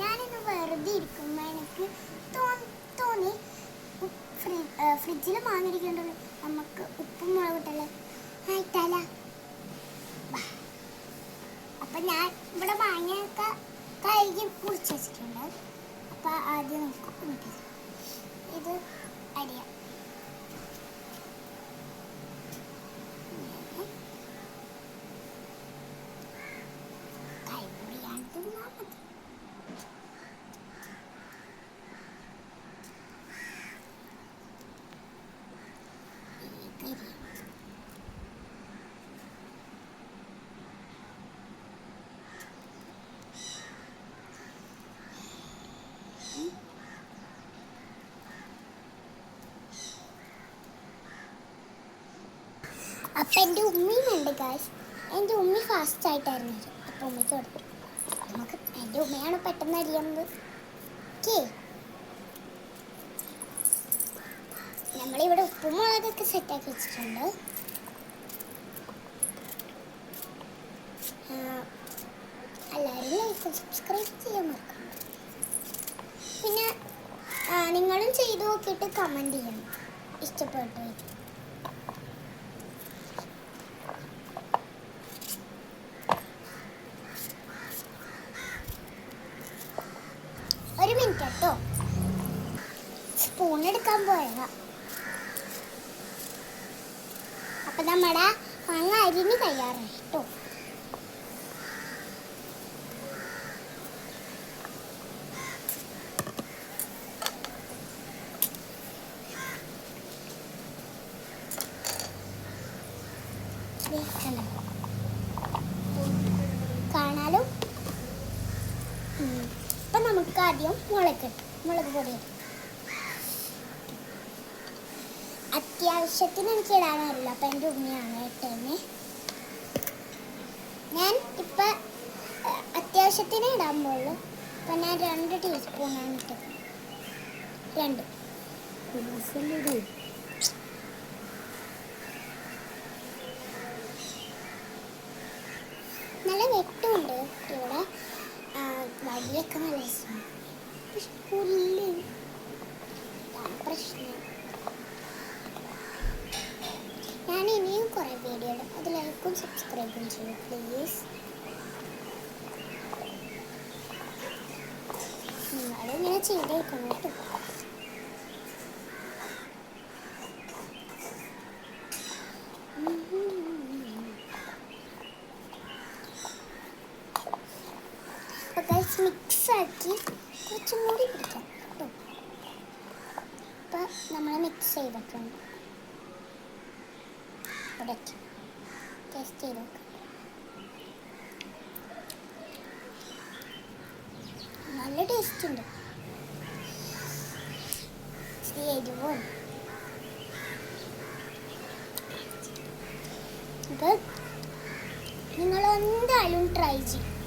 ഞാനിന്ന് വെറുതെ ഇരിക്കുമ്പോൾ എനിക്ക് തോന്നി. ഫ്രിഡ്ജിൽ വാങ്ങിയിരിക്കേണ്ടത് നമുക്ക് ഉപ്പും മുളക് ഇട്ടല്ലേ ആയിട്ടല്ല അപ്പം ഞാൻ ഇവിടെ മാങ്ങയൊക്കെ കഴുകി കുറിച്ച് വെച്ചിട്ടുണ്ട്. അപ്പം ആദ്യം നമുക്ക് ഉപ്പും അപ്പം എന്റെ ഉമ്മയുണ്ട് ഗായ്സ് എന്റെ ഉമ്മി ഫാസ്റ്റ് ആയിട്ടായിരുന്നു. അപ്പൊ അപ്പം കൊടുത്തു. നമുക്ക് എന്റെ ഉമ്മയാണ് പെട്ടെന്ന് അറിയുന്നത് ഓക്കേ നമ്മളിവിടെ ഉപ്പുമുളകൊക്കെ സെറ്റാക്കി വെച്ചിട്ടുണ്ട്. എല്ലാവരും സബ്സ്ക്രൈബ് ചെയ്യാൻ മറക്കണം പിന്നെ നിങ്ങളും ചെയ്തു നോക്കിയിട്ട് കമന്റ് ചെയ്യണം. ഇഷ്ടപ്പെട്ടു? സ്പൂൺ എടുക്കാൻ പോയതാ അപ്പൊ നമ്മുടെ മാങ്ങ അരിഞ്ഞ് തയ്യാറായി കേട്ടോ? കാണാലോ ഉം. അപ്പൊ നമുക്ക് ആദ്യം മുളക് മുളക് പൊടി ഇടാം. അത്യാവശ്യത്തിന് എനിക്ക് ഇടാനറിയില്ല അപ്പം എന്റെ ഉമ്മയാണ് ഇട്ടേനെ ഞാൻ ഇപ്പം അത്യാവശ്യത്തിന് ഇടാൻ പോകുള്ളൂ അപ്പം ഞാൻ രണ്ട് ടീസ്പൂണാണ് ഇട്ടത്. രണ്ട്. നല്ല വെട്ടമുണ്ട് ഇവിടെ. വഴിയൊക്കെ നല്ല രസമാണ്. പക്ഷെ പുല്ല് സബ്സ്ക്രൈബും ചെയ്യും പ്ലീസ് നിങ്ങളും ഇങ്ങനെ ചെയ്തേക്കണം കേട്ടോ. ഗൈസ് മിക്സ് ആക്കി കുറച്ചും കൂടി പിടിക്കാം കേട്ടോ. അപ്പോൾ നമ്മൾ മിക്സ് ചെയ്തിട്ടുണ്ട് ഇവിടെ ടേസ്റ്റ് ചെയ്ത് നല്ല ടേസ്റ്റ് ഉണ്ട്. എരിവും ഇത് നിങ്ങൾ എന്തായാലും ട്രൈ ചെയ്യും.